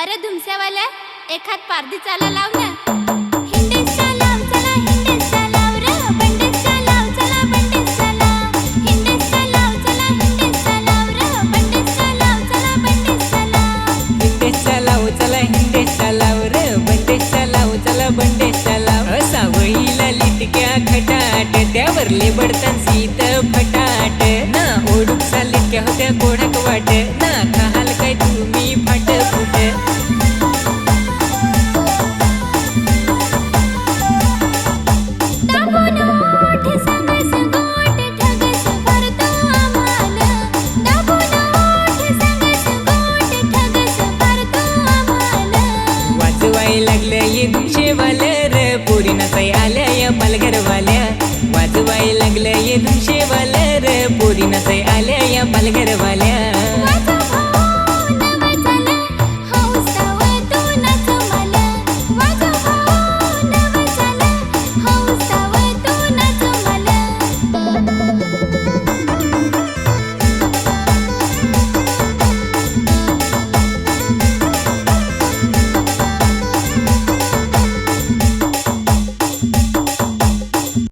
अरे रिक्षावाल्या एखाद पारधी चाला लाव ना. भरले बडतान सीत फटाट. ना ओढून चालले र बंडेचा लाव ना बंडेचा लागल्या येशेवाल्या र पुरी नाचाय आल्या या पालघरवाल्या. वाजवाय लागल्या येशेवाल्या र पुरी नाचाय आल्या या पालघरवाल्या.